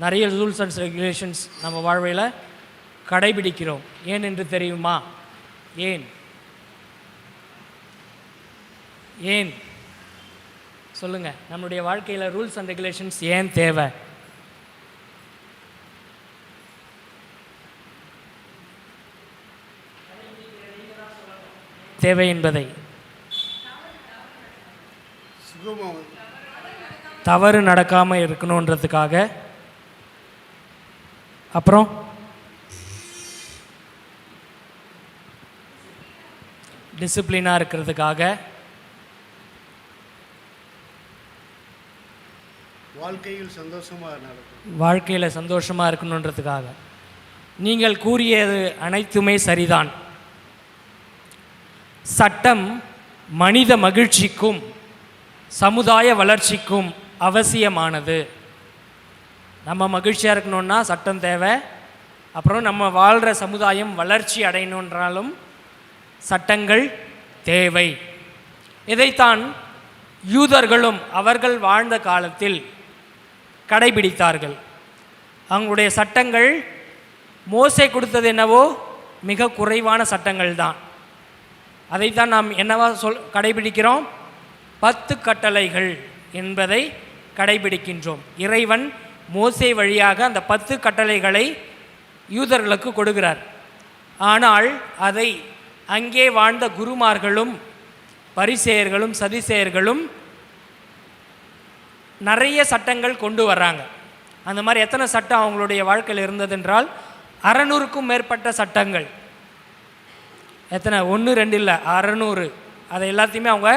நிறைய rules and regulations நம்ம வாழ்வையில் கடைபிடிக்கிறோம். ஏன் என்று தெரியுமா? ஏன்? ஏன்? சொல்லுங்கள் நம்மளுடைய வாழ்க்கையில் ரூல்ஸ் அண்ட் ரெகுலேஷன்ஸ் ஏன் தேவை? தேவை என்பதை. தவறு நடக்காமல் இருக்கணுன்றதுக்காக அப்புறம்? டிசிப்ளினாக இருக்கிறதுக்காக. வாழ்க்கையில் சந்தோஷமாக நடக்கும். வாழ்க்கையில் சந்தோஷமாக இருக்கணுன்றதுக்காக. நீங்கள் கூறியது அனைத்துமே சரிதான். சட்டம் மனித மகிழ்ச்சிக்கும் சமுதாய வளர்ச்சிக்கும் அவசியமானது. நம்ம மகிழ்ச்சியாக இருக்கணுன்னா சட்டம் தேவை. அப்புறம் நம்ம வாழ்கிற சமுதாயம் வளர்ச்சி அடையணுன்றாலும் சட்டங்கள் தேவை. இதைத்தான் யூதர்களும் அவர்கள் வாழ்ந்த காலத்தில் கடைபிடித்தார்கள். அவங்களுடைய சட்டங்கள் மோசை கொடுத்தது என்னவோ மிக குறைவான சட்டங்கள் தான். அதைத்தான் நாம் என்னவா சொல் கடைபிடிக்கிறோம்? பத்து கட்டளைகள் என்பதை கடைபிடிக்கின்றோம். இறைவன் மோசை வழியாக அந்த பத்து கட்டளைகளை யூதர்களுக்கு கொடுக்கிறார். ஆனால் அதை அங்கே வாழ்ந்த குருமார்களும் பரிசேயர்களும் சதிசேயர்களும் நிறைய சட்டங்கள் கொண்டு வர்றாங்க. அந்த மாதிரி எத்தனை சட்டம் அவங்களுடைய வாழ்க்கையில் இருந்ததென்றால் அறநூறுக்கும் மேற்பட்ட சட்டங்கள். எத்தனை? ஒன்று ரெண்டு இல்லை அறநூறு. அதை எல்லாத்தையுமே அவங்க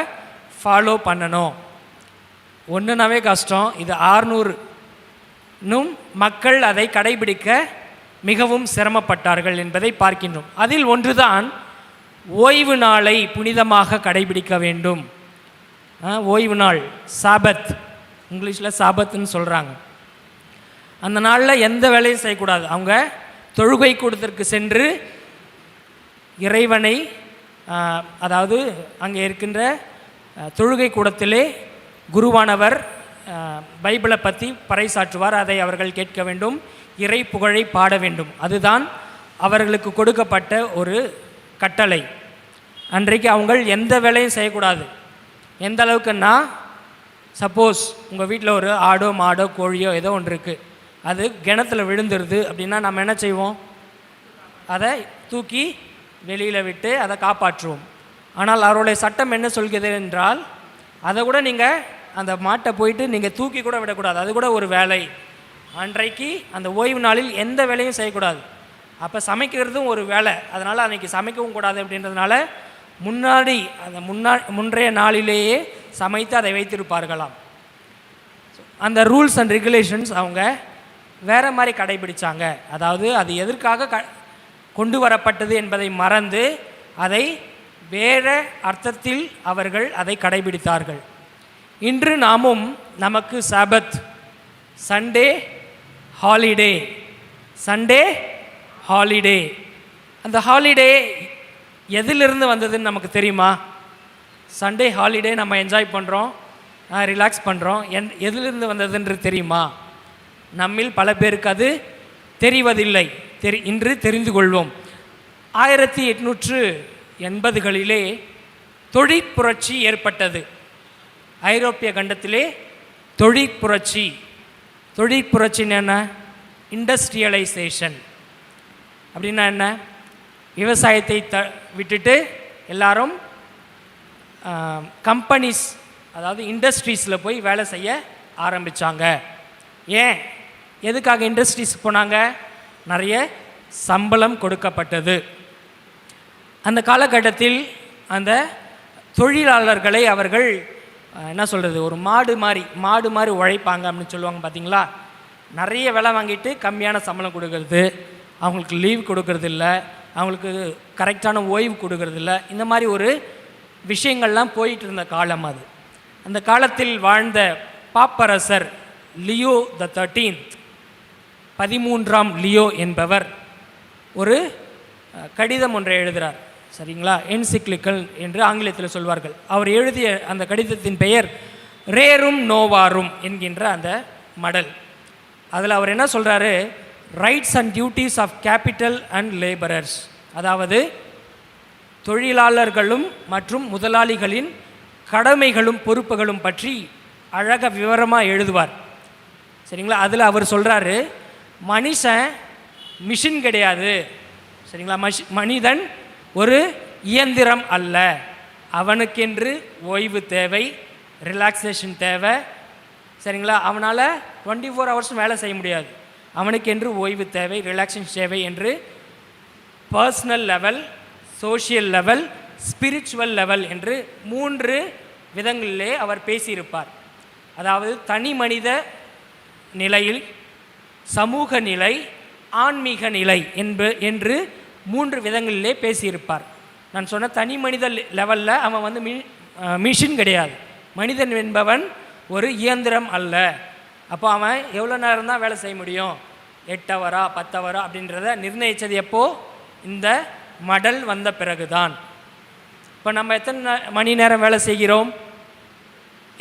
ஃபாலோ பண்ணணும். ஒன்றுனாவே கஷ்டம். இது ஆறுநூறு இன்னும் மக்கள் அதை கடைபிடிக்க மிகவும் சிரமப்பட்டார்கள் என்பதை பார்க்கின்றோம். அதில் ஒன்றுதான் ஓய்வு நாளை புனிதமாக கடைபிடிக்க வேண்டும். ஓய்வு நாள் சாபத். இங்கிலீஷில் சாபத்துன்னு சொல்கிறாங்க அந்த நாளில் எந்த வேலையும் செய்யக்கூடாது. அவங்க தொழுகை கூடத்திற்கு சென்று இறைவனை அதாவது அங்கே இருக்கின்ற தொழுகை கூடத்திலே குருவானவர் பைபிளை பற்றி பறைசாற்றுவார். அதை அவர்கள் கேட்க வேண்டும். இறை புகழை பாட வேண்டும். அதுதான் அவர்களுக்கு கொடுக்கப்பட்ட ஒரு கட்டளை. அன்றைக்கு அவங்க எந்த வேலையும் செய்யக்கூடாது. எந்த அளவுக்குன்னா சப்போஸ் உங்கள் வீட்டில் ஒரு ஆடோ மாடோ கோழியோ ஏதோ ஒன்று இருக்குது அது கிணத்துல விழுந்துருது அப்படின்னா நம்ம என்ன செய்வோம்? அதை தூக்கி வெளியில் விட்டு அதை காப்பாற்றுவோம். ஆனால் அவருடைய சட்டம் என்ன சொல்கிறது என்றால் அதை கூட நீங்கள் அந்த மாட்டை போயிட்டு நீங்கள் தூக்கி கூட விடக்கூடாது. அது கூட ஒரு வேலை. அன்றைக்கு அந்த ஓய்வு நாளில் எந்த வேலையும் செய்யக்கூடாது. அப்போ சமைக்கிறதும் ஒரு வேலை. அதனால் அன்றைக்கி சமைக்கவும் கூடாது அப்படின்றதுனால முன்னாடி அந்த முன்னா முன்றைய நாளிலேயே சமைத்து அதை வைத்திருப்பார்களாம். அந்த ரூல்ஸ் அண்ட் ரெகுலேஷன்ஸ் அவங்க வேறு மாதிரி கடைபிடித்தாங்க அதாவது அது எதற்காக க கொண்டு வரப்பட்டது என்பதை மறந்து அதை வேறு அர்த்தத்தில் அவர்கள் அதை கடைபிடித்தார்கள். இன்று நாமும் நமக்கு sabbath Sunday holiday Sunday holiday அந்த ஹாலிடே எதிலிருந்து வந்ததுன்னு நமக்கு தெரியுமா? சண்டே ஹாலிடே நம்ம என்ஜாய் பண்ணுறோம் ரிலாக்ஸ் பண்ணுறோம் என் எதிலிருந்து வந்ததுன்று தெரியுமா? நம்மில் பல பேருக்கு அது தெரிவதில்லை. தெரி இன்று தெரிந்து கொள்வோம். ஆயிரத்தி எட்நூற்று எண்பதுகளிலே தொழிற்புரட்சி ஏற்பட்டது. ஐரோப்பிய கண்டத்திலே தொழிற்புரட்சி. தொழிற்புரட்சின்னு என்ன? இண்டஸ்ட்ரியலைசேஷன். அப்படின்னா என்ன? விவசாயத்தை த விட்டுட்டு எல்லாரும் கம்பெனிஸ் அதாவது இண்டஸ்ட்ரீஸில் போய் வேலை செய்ய ஆரம்பித்தாங்க ஏன்? எதுக்காக இண்டஸ்ட்ரீஸ் போனாங்க? நிறைய சம்பளம் கொடுக்கப்பட்டது. அந்த காலகட்டத்தில் அந்த தொழிலாளர்களை அவர்கள் என்ன சொல்கிறது ஒரு மாடு மாதிரி மாடு மாதிரி உழைப்பாங்க அப்படின்னு சொல்லுவாங்க பார்த்தீங்களா நிறைய விலை வாங்கிட்டு கம்மியான சம்பளம் கொடுக்கறது அவங்களுக்கு லீவ் கொடுக்கறது இல்லை அவங்களுக்கு கரெக்டான ஓய்வு கொடுக்கறது இல்லை. இந்த மாதிரி ஒரு விஷயங்கள்லாம் போயிட்டு இருந்த காலம் அது. அந்த காலத்தில் வாழ்ந்த பாப்பரசர் லியோ த தேர்ட்டீன் பதிமூன்றாம் லியோ என்பவர் ஒரு கடிதம் ஒன்றை எழுதுகிறார் சரிங்களா? என்சிக்லிக்கல் என்று ஆங்கிலத்தில் சொல்வார்கள். அவர் எழுதிய அந்த கடிதத்தின் பெயர் ரேரும் நோவாரும் என்கின்ற அந்த மடல். அதில் அவர் என்ன சொல்கிறாரு rights and duties of capital and labourers அதாவது தொழிலாளர்களும் மற்றும் முதலாளிகளின் கடமைகளும் பொறுப்புகளும் பற்றி அழக விவரமாக எழுதுவார். சரிங்களா? அதில் அவர் சொல்கிறாரு மனுஷன் மிஷின் கிடையாது. சரிங்களா? மஷி மனிதன் ஒரு இயந்திரம் அல்ல. அவனுக்கென்று ஓய்வு தேவை ரிலாக்ஸேஷன் தேவை. சரிங்களா? அவனால் டுவெண்ட்டி ஃபோர் ஹவர்ஸும் வேலை செய்ய முடியாது. அவனுக்கென்று ஓய்வு தேவை ரிலாக்ஸேஷன் தேவை என்று personal level social level spiritual level என்று மூன்று விதங்களிலே அவர் பேசியிருப்பார். அதாவது தனி மனித நிலையில் சமூக நிலை ஆன்மீக நிலை என்ப என்று மூன்று விதங்களிலே பேசியிருப்பார். நான் சொன்ன தனி மனித லெவலில் அவன் வந்து மி மிஷின் கிடையாது. மனிதன் என்பவன் ஒரு இயந்திரம் அல்ல. அப்போ அவன் எவ்வளோ நேரம் தான் வேலை செய்ய முடியும்? எட்டு ஹவரா பத்து ஹவரா அப்படின்றத நிர்ணயித்தது எப்போ? இந்த மடல் வந்த பிறகுதான். இப்போ நம்ம எத்தனை மணி நேரம் வேலை செய்கிறோம்?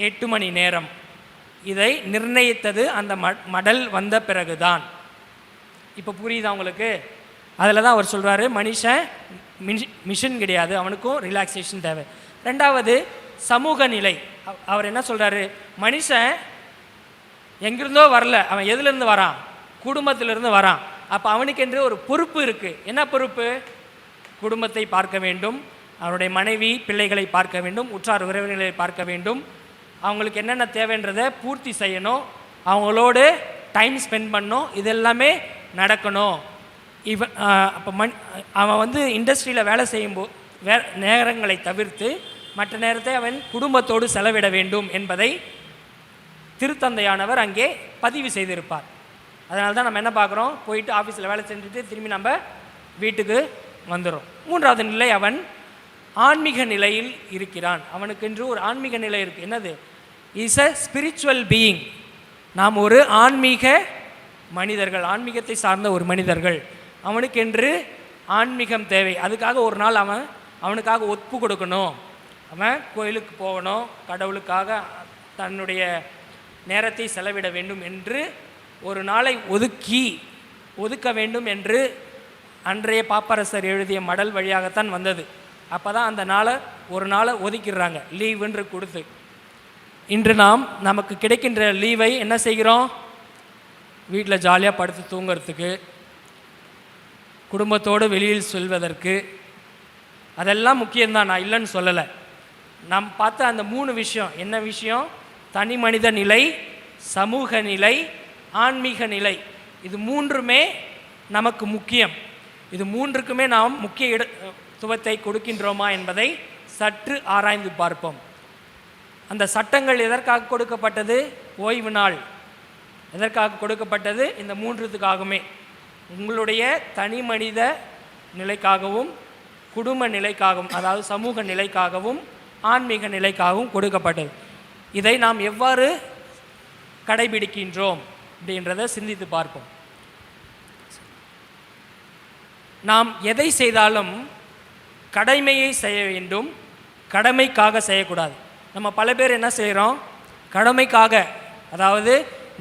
எட்டு மணி நேரம். இதை நிர்ணயித்தது அந்த மடல் வந்த பிறகுதான். இப்போ புரியுதா உங்களுக்கு? அதில் தான் அவர் சொல்கிறாரு மனுஷன் மிஷி மிஷின் கிடையாது அவனுக்கும் ரிலாக்ஸேஷன் தேவை. ரெண்டாவது சமூக நிலை. அவர் என்ன சொல்கிறாரு மனுஷன் எங்கிருந்தோ வரல அவன் எதுலேருந்து வரான்? குடும்பத்திலிருந்து வரான். அப்போ அவனுக்கென்று ஒரு பொறுப்பு இருக்குது என்ன பொறுப்பு? குடும்பத்தை பார்க்க வேண்டும் அவருடைய மனைவி பிள்ளைகளை பார்க்க வேண்டும் உற்றார் உறவினர்களை பார்க்க வேண்டும். அவங்களுக்கு என்னென்ன தேவைன்றதை பூர்த்தி செய்யணும். அவங்களோடு டைம் ஸ்பெண்ட் பண்ணணும். இது எல்லாமே நடக்கணும். இவன் அப்போ மண் அவன் வந்து இண்டஸ்ட்ரியில் வேலை செய்யும்போது வே நேரங்களை தவிர்த்து மற்ற நேரத்தை அவன் குடும்பத்தோடு செலவிட வேண்டும் என்பதை திருத்தந்தையானவர் அங்கே பதிவு செய்திருப்பார். அதனால தான் நம்ம என்ன பார்க்குறோம்? போயிட்டு ஆஃபீஸில் வேலை செஞ்சுட்டு திரும்பி நம்ம வீட்டுக்கு வந்துடும் மூன்றாவது நிலை அவன் ஆன்மீக நிலையில் இருக்கிறான். அவனுக்கென்று ஒரு ஆன்மீக நிலை இருக்குது என்னது? இஸ் அ ஸ்பிரிச்சுவல் பீயிங் நாம் ஒரு ஆன்மீக மனிதர்கள் ஆன்மீகத்தை சார்ந்த ஒரு மனிதர்கள். அவனுக்கென்று ஆன்மீகம் தேவை. அதுக்காக ஒரு நாள் அவன் அவனுக்காக ஒப்பு கொடுக்கணும். அவன் கோயிலுக்கு போகணும். கடவுளுக்காக தன்னுடைய நேரத்தை செலவிட வேண்டும் என்று ஒரு நாளை ஒதுக்கி ஒதுக்க வேண்டும் என்று அன்றைய பாப்பரசர் எழுதிய மடல் வழியாகத்தான் வந்தது. அப்போ தான் அந்த நாளை ஒரு நாளை ஒதுக்கிடுறாங்க. லீவுன்று கொடுத்து. இன்று நாம் நமக்கு கிடைக்கின்ற லீவை என்ன செய்கிறோம்? வீட்டில் ஜாலியாக படுத்து தூங்கிறதுக்கு குடும்பத்தோடு வெளியில் செல்வதற்கு அதெல்லாம் முக்கியம்தான். நான் இல்லைன்னு சொல்லலை. நாம் பார்த்த அந்த மூணு விஷயம். என்ன விஷயம்? தனி மனித நிலை சமூக நிலை ஆன்மீக நிலை. இது மூன்றுமே நமக்கு முக்கியம். இது மூன்றுக்குமே நாம் முக்கிய இடத்துவத்தை கொடுக்கின்றோமா என்பதை சற்று ஆராய்ந்து பார்ப்போம். அந்த சட்டங்கள் எதற்காக கொடுக்கப்பட்டது? ஓய்வு நாள். எதற்காக கொடுக்கப்பட்டது? இந்த மூன்றுத்துக்காகவுமே. உங்களுடைய தனி மனித நிலைக்காகவும் குடும்ப நிலைக்காகவும் அதாவது சமூக நிலைக்காகவும் ஆன்மீக நிலைக்காகவும் கொடுக்கப்பட்டது. இதை நாம் எவ்வாறு கடைபிடிக்கின்றோம் அப்படின்றத சிந்தித்து பார்ப்போம். நாம் எதை செய்தாலும் கடமையை செய்ய வேண்டும் கடமைக்காக செய்யக்கூடாது. நம்ம பல பேர் என்ன செய்கிறோம் கடமைக்காக அதாவது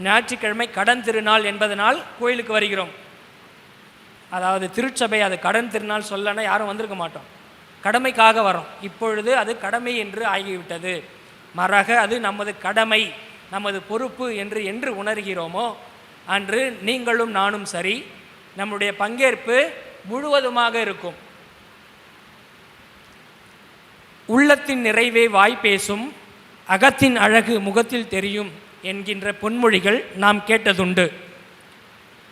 ஞாயிற்றுக்கிழமை கடன் திருநாள் என்பதனால் கோயிலுக்கு வருகிறோம். அதாவது திருச்சபை அது கடன் திருநாள் சொல்லனா யாரும் வந்திருக்க மாட்டோம். கடமைக்காக வரோம் இப்பொழுது அது கடமை என்று ஆகிவிட்டது. மாறாக அது நமது கடமை நமது பொறுப்பு என்று என்று உணர்கிறோமோ? அன்று நீங்களும் நானும் சரி நம்முடைய பங்கேற்பு முழுவதுமாக இருக்கும். உள்ளத்தின் நிறைவே வாய் பேசும் அகத்தின் அழகு முகத்தில் தெரியும் என்கின்ற பொன்மொழிகள் நாம் கேட்டதுண்டு.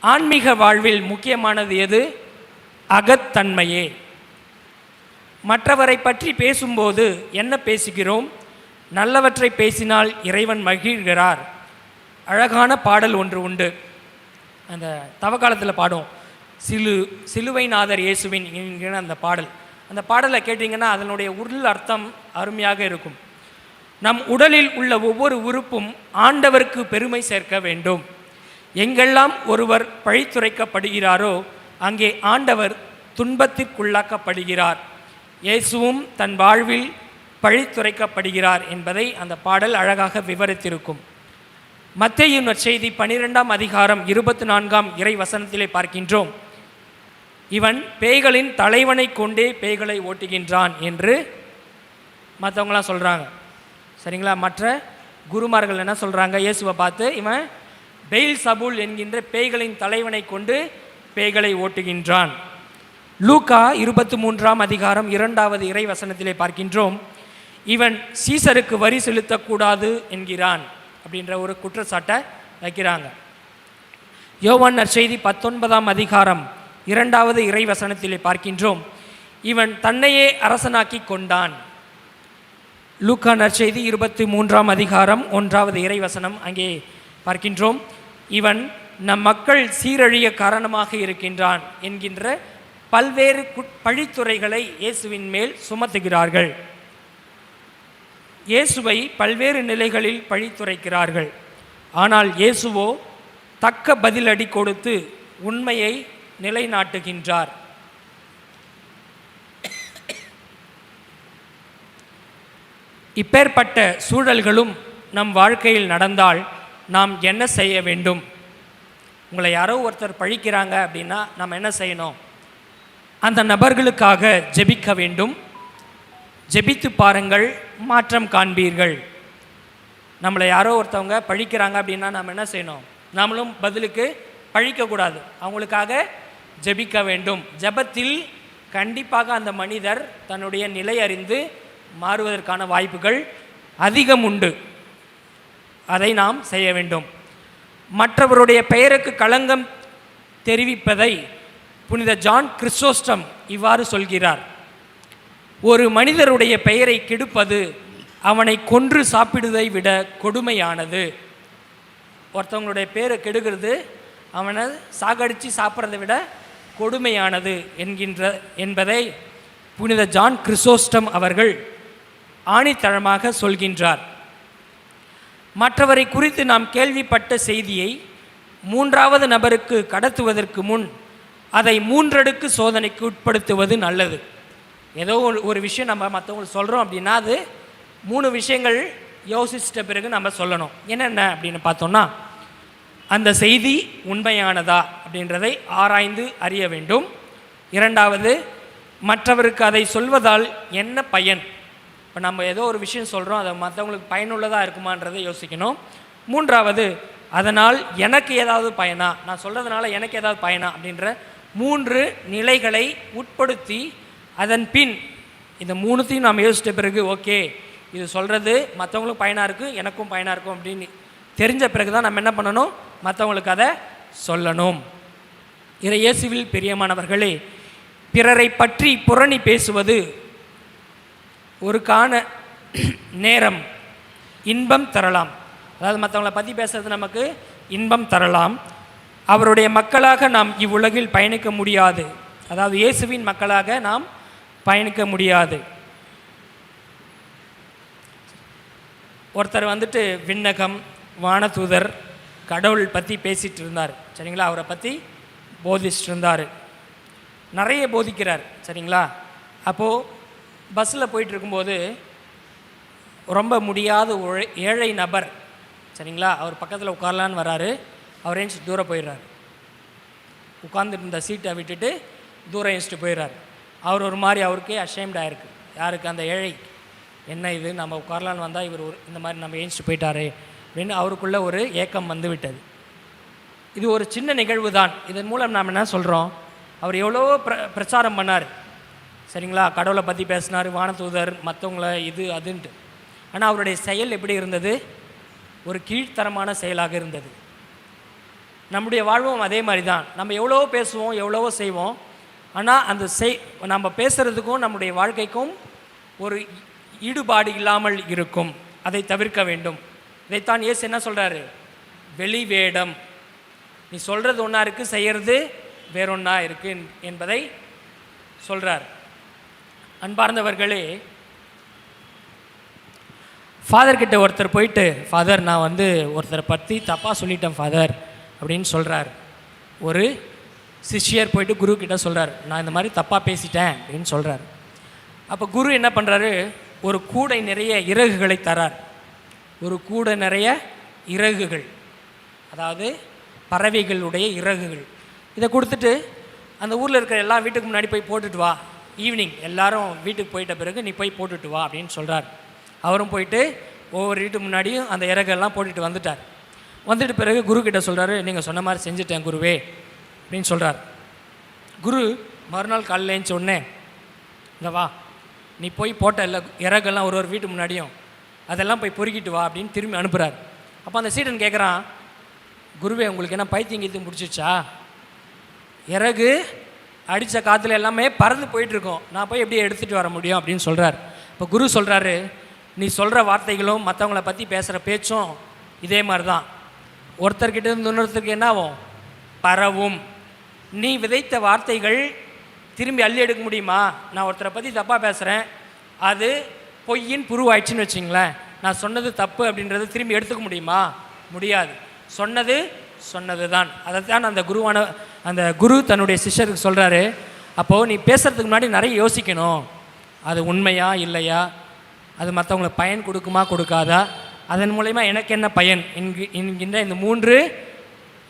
ஆன்மீக வாழ்வில் முக்கியமானது எது? அகத்தன்மையே. மற்றவரை பற்றி பேசும்போது என்ன பேசுகிறோம்? நல்லவற்றை பேசினால் இறைவன் மகிழ்கிறார். அழகான பாடல் ஒன்று உண்டு. அந்த தவக்காலத்தில் பாடும் சிலு சிலுவைநாதர் இயேசுவின் என்கிற அந்த பாடல். அந்த பாடலை கேட்டிங்கன்னா அதனுடைய உருள் அர்த்தம் அருமையாக இருக்கும். நம் உடலில் உள்ள ஒவ்வொரு உறுப்பும் ஆண்டவருக்கு பெருமை சேர்க்க வேண்டும். எங்கெல்லாம் ஒருவர் பழித்துரைக்கப்படுகிறாரோ அங்கே ஆண்டவர் துன்பத்திற்குள்ளாக்கப்படுகிறார். இயேசுவும் தன் வாழ்வில் பழித்துரைக்கப்படுகிறார் என்பதை அந்த பாடல் அழகாக விவரித்திருக்கும். மத்தேயின் நற்செய்தி பனிரெண்டாம் அதிகாரம் இருபத்தி நான்காம் இறை வசனத்திலே பார்க்கின்றோம். இவன் பேய்களின் தலைவனை கொண்டே பேய்களை ஓட்டுகின்றான் என்று மற்றவங்களாம் சொல்கிறாங்க சரிங்களா? மற்ற குருமார்கள் என்ன சொல்கிறாங்க இயேசுவை பார்த்து இவன் பெயில் சபுல் என்கின்ற பேய்களின் தலைவனை கொண்டு பேய்களை ஓட்டுகின்றான். லூக்கா இருபத்தி மூன்றாம் அதிகாரம் இரண்டாவது இறை வசனத்திலே பார்க்கின்றோம். இவன் சீசருக்கு வரி செலுத்தக்கூடாது என்கிறான் அப்படின்ற ஒரு குற்றச்சாட்டை வைக்கிறாங்க. யோவான் நற்செய்தி பத்தொன்பதாம் அதிகாரம் இரண்டாவது இறை வசனத்திலே பார்க்கின்றோம். இவன் தன்னையே அரசனாக்கி கொண்டான். லூக்கா நற்செய்தி இருபத்தி மூன்றாம் அதிகாரம் ஒன்றாவது இறைவசனம் அங்கே பார்க்கின்றோம். இவன் நம் மக்கள் சீரழிய காரணமாக இருக்கின்றான் என்கின்ற பல்வேறு குட்- இயேசுவின் மேல் சுமத்துகிறார்கள். இயேசுவை பல்வேறு நிலைகளில் பழித்துரைக்கிறார்கள். ஆனால் இயேசுவோ தக்க பதிலடி கொடுத்து உண்மையை நிலைநாட்டுகின்றார். இப்பேற்பட்ட சூழல்களும் நம் வாழ்க்கையில் நடந்தால் நாம் என்ன செய்ய வேண்டும்? உங்களை யாரோ ஒருத்தர் பழிக்கிறாங்க அப்படின்னா நாம் என்ன செய்யணும்? அந்த நபர்களுக்காக ஜெபிக்க வேண்டும். ஜெபித்து பாருங்கள் மாற்றம் காண்பீர்கள். நம்மளை யாரோ ஒருத்தவங்க பழிக்கிறாங்க அப்படின்னா நாம் என்ன செய்யணும்? நாமளும் பதிலுக்கு பழிக்கக்கூடாது அவங்களுக்காக ஜெபிக்க வேண்டும். ஜெபத்தில் கண்டிப்பாக அந்த மனிதர் தன்னுடைய நிலை அறிந்து மாறுவதற்கான வாய்ப்புகள் அதிகம் உண்டு. அதை நாம் செய்ய வேண்டும். மற்றவருடைய பெயருக்கு களங்கம் தெரிவிப்பதை புனித ஜான் கிறிஸ்டோஸ்டம் இவ்வாறு சொல்கிறார். ஒரு மனிதருடைய பெயரை கெடுப்பது அவனை கொன்று சாப்பிடுவதை விட கொடுமையானது. ஒருத்தவங்களுடைய பேரை கெடுக்கிறது அவனை சாகடித்து சாப்பிட்றதை விட கொடுமையானது என்கின்ற என்பதை புனித ஜான் கிறிசோஸ்டம் அவர்கள் ஆணித்தளமாக சொல்கின்றார். மற்றவரை குறித்து நாம் கேள்விப்பட்ட செய்தியை மூன்றாவது நபருக்கு கடத்துவதற்கு முன் அதை மூன்றடுக்கு சோதனைக்கு உட்படுத்துவது நல்லது. ஏதோ ஒரு- ஒரு விஷயம் நம்ம மற்றவங்களுக்கு சொல்கிறோம் அப்படின்னா அது மூணு விஷயங்கள் யோசிச்சிட்ட பிறகு நம்ம சொல்லணும். என்னென்ன அப்படின்னு பார்த்தோம்னா அந்த செய்தி உண்மையானதா அப்படின்றதை ஆராய்ந்து அறிய வேண்டும். இரண்டாவது மற்றவருக்கு அதை சொல்வதால் என்ன பயன்? இப்போ நம்ம ஏதோ ஒரு விஷயம் சொல்கிறோம் அதை மற்றவங்களுக்கு பயனுள்ளதாக இருக்குமான்றதை யோசிக்கணும். மூன்றாவது அதனால் எனக்கு ஏதாவது பயனா? நான் சொல்கிறதுனால எனக்கு ஏதாவது பயனா? அப்படின்ற மூன்று நிலைகளை உட்படுத்தி அதன் பின் இந்த மூணுத்தையும் நாம் யோசித்த பிறகு ஓகே இது சொல்கிறது மற்றவங்களுக்கும் பயனாக இருக்குது எனக்கும் பயனாக இருக்கும் அப்படின்னு தெரிஞ்ச பிறகு தான் நம்ம என்ன பண்ணணும்? மற்றவங்களுக்கு அதை சொல்லணும். இறை இயேசுவில் பிரியமானவர்களே பிறரை பற்றி புரணி பேசுவது ஒரு காண நேரம் இன்பம் தரலாம். அதாவது மற்றவங்கள பற்றி பேசுறது நமக்கு இன்பம் தரலாம். அவருடைய மக்களாக நாம் இவ்வுலகில் பயணிக்க முடியாது. அதாவது இயேசுவின் மக்களாக நாம் பயணிக்க முடியாது. ஒருத்தர் வந்துட்டு விண்ணகம் வானதூதர் கடவுள் பற்றி பேசிகிட்டு இருந்தார் சரிங்களா? அவரை பற்றி போதிச்சுட்டு இருந்தார் நிறைய போதிக்கிறார். சரிங்களா? அப்போது பஸ்ஸில் போயிட்டு இருக்கும்போது ரொம்ப முடியாத ஏழை நபர் சரிங்களா? அவர் பக்கத்தில் உட்காரலான்னு வராரு. அவர் ஏஞ்சி தூரம் போயிடுறாரு உட்காந்துட்டு இருந்த சீட்டை விட்டுட்டு தூரம் ஏஞ்சிட்டு போயிடுறாரு அவர் ஒரு மாதிரி அவருக்கே அஷேம்ட் யாருக்கு? அந்த ஏழை. என்ன இது? நம்ம உட்காரலான்னு வந்தால் இவர் ஒரு இந்த மாதிரி நம்ம ஏஞ்சிட்டு போயிட்டாரு அப்படின்னு அவருக்குள்ளே ஒரு ஏக்கம் வந்து விட்டது இது ஒரு சின்ன நிகழ்வு தான் இதன் மூலம் நாம் என்ன சொல்கிறோம் அவர் எவ்வளோ பிர பிரச்சாரம் பண்ணார். சரிங்களா? கடவுளை பற்றி பேசினார் வானதூதர் மற்றவங்கள இது அதுன்ட்டு. ஆனால் அவருடைய செயல் எப்படி இருந்தது? ஒரு கீழ்த்தரமான செயலாக இருந்தது. நம்முடைய வாழ்வும் அதே மாதிரி தான் நம்ம எவ்வளவோ பேசுவோம் எவ்வளவோ செய்வோம். ஆனால் அந்த செய் நம்ம பேசுகிறதுக்கும் நம்முடைய வாழ்க்கைக்கும் ஒரு ஈடுபாடு இல்லாமல் இருக்கும். அதை தவிர்க்க வேண்டும். இதைத்தான் இயேசு என்ன சொல்கிறாரு வெளி வேடம். நீ சொல்கிறது ஒன்றா இருக்குது செய்கிறது வேறொன்றா இருக்கு என்பதை சொல்கிறார் அன்பார்ந்தவர்களே ஃபாதர்கிட்ட ஒருத்தர் போயிட்டு ஃபாதர் நான் வந்து ஒருத்தரை பற்றி தப்பாக சொல்லிட்டேன் ஃபாதர் அப்படின்னு சொல்கிறார் ஒரு சிஷ்யர் போயிட்டு குரு கிட்ட சொல்கிறார் நான் இந்த மாதிரி தப்பாக பேசிட்டேன் அப்படின்னு சொல்கிறார் அப்போ குரு என்ன பண்ணுறாரு ஒரு கூடை நிறைய இறகுகளை தரார். ஒரு கூடை நிறைய இறகுகள் அதாவது பறவைகளுடைய இறகுகள். இதை கொடுத்துட்டு அந்த ஊரில் இருக்கிற எல்லா வீட்டுக்கு முன்னாடி போய் போட்டுட்டு வா ஈவினிங் எல்லாரும் வீட்டுக்கு போயிட்ட பிறகு நீ போய் போட்டுட்டு வா அப்படின்னு சொல்கிறார் அவரும் போயிட்டு ஒவ்வொரு வீட்டு முன்னாடியும் அந்த இறகெல்லாம் போட்டுட்டு வந்துட்டார். வந்துட்டு பிறகு குரு கிட்ட சொல்கிறாரு நீங்கள் சொன்ன மாதிரி செஞ்சுட்டேன் குருவே அப்படின்னு சொல்கிறார் குரு மறுநாள் காலையில் எழுந்துச்ச உடனே இந்த வா நீ போய் போட்ட இல்லை இறகெல்லாம் ஒரு ஒரு வீட்டு முன்னாடியும் அதெல்லாம் போய் பொறுக்கிட்டு வா அப்படின்னு திரும்பி அனுப்புகிறார் அப்போ அந்த சீடன் கேட்குறான் குருவே உங்களுக்கு என்ன பைத்தியம் கீத்தியம் பிடிச்சிச்சா இறகு அடித்த காற்றுல எல்லாமே பறந்து போயிட்டுருக்கோம். நான் போய் எப்படி எடுத்துகிட்டு வர முடியும் அப்படின்னு சொல்கிறார் இப்போ குரு சொல்கிறாரு நீ சொல்கிற வார்த்தைகளும் மற்றவங்கள பற்றி பேசுகிற பேச்சும் இதே மாதிரி தான் ஒருத்தர்கிட்ட இருந்து இன்னொருத்தருக்கு என்ன ஆகும் பரவும். நீ விதைத்த வார்த்தைகள் திரும்பி அள்ளி எடுக்க முடியுமா? நான் ஒருத்தரை பற்றி தப்பாக பேசுகிறேன் அது பொய்யின் புருவாயிடுச்சுன்னு வச்சிங்களேன். நான் சொன்னது தப்பு அப்படின்றத திரும்பி எடுத்துக்க முடியுமா? முடியாது. சொன்னது சொன்னது தான் அதை தான் அந்த குருவான அந்த குரு தன்னுடைய சிஷ்யருக்கு சொல்கிறாரு அப்போது நீ பேசுகிறதுக்கு முன்னாடி நிறைய யோசிக்கணும். அது உண்மையா இல்லையா? அது மற்றவங்களுக்கு பயன் கொடுக்குமா கொடுக்காதா? அதன் மூலயமா எனக்கு என்ன பயன்? என்கு என்கின்ற இந்த மூன்று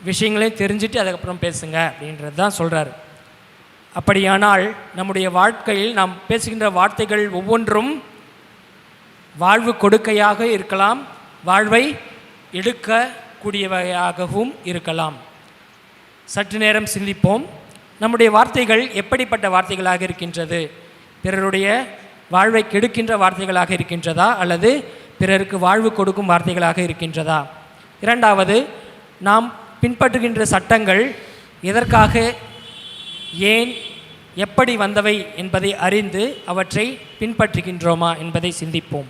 விஷயங்களையும் தெரிஞ்சுட்டு அதுக்கப்புறம் பேசுங்க அப்படின்றது தான் சொல்கிறாரு அப்படியானால் நம்முடைய வாழ்க்கையில் நாம் பேசுகின்ற வார்த்தைகள் ஒவ்வொன்றும் வாழ்வு கொடுக்கையாக இருக்கலாம் வாழ்வை எடுக்க கூடியவையாகவும் இருக்கலாம். சற்று நேரம் சிந்திப்போம். நம்முடைய வார்த்தைகள் எப்படிப்பட்ட வார்த்தைகளாக இருக்கின்றது? பிறருடைய வாழ்வை கெடுக்கின்ற வார்த்தைகளாக இருக்கின்றதா? அல்லது பிறருக்கு வாழ்வு கொடுக்கும் வார்த்தைகளாக இருக்கின்றதா? இரண்டாவது நாம் பின்பற்றுகின்ற சட்டங்கள் எதற்காக ஏன் எப்படி வந்தவை என்பதை அறிந்து அவற்றை பின்பற்றுகின்றோமா என்பதை சிந்திப்போம்.